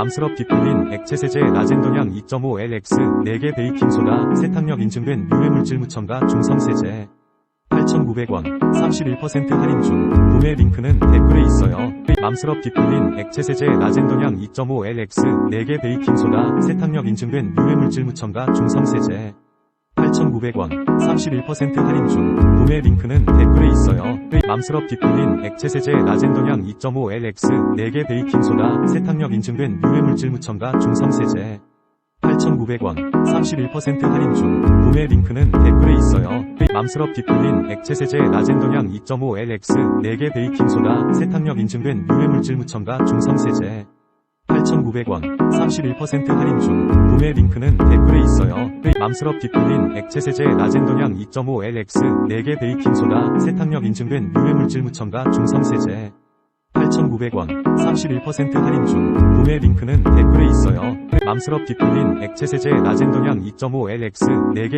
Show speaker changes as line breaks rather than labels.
맘스럽 디플린 액체 세제 낮은 동량 2.5LX 4개 베이킹소다 세탁력 인증된 유해물질 무첨가 중성 세제 8,900원 31% 할인 중 구매 링크는 댓글에 있어요. 맘스럽 디플린 액체 세제 낮은 동량 2.5LX 4개 베이킹소다 세탁력 인증된 유해물질 무첨가 중성 세제 8,900원 31% 할인 중 구매 링크는 댓글에 있어요. 맘스럽 디플린 액체 세제 낮은 동량 2.5LX 4개 베이킹소다 세탁력 인증된 유해물질 무첨가 중성 세제 8,900원 31% 할인 중 구매 링크는 댓글에 있어요. 맘스럽 디플린 액체 세제 낮은 동량 2.5LX 4개 베이킹소다 세탁력 인증된 유해물질 무첨가 중성 세제 8,900원 31% 할인 중 구매 링크는 댓글에 있어요. 맘스럽 디플린 액체 세제 낮은 동량 2.5LX 4개 베이킹소다 세탁력 인증된 유해물질 무첨가 중성 세제 8,900원 31% 할인 중 구매 링크는 댓글에 있어요. 맘스럽 디플린 액체 세제 낮은 동량 2.5LX 4개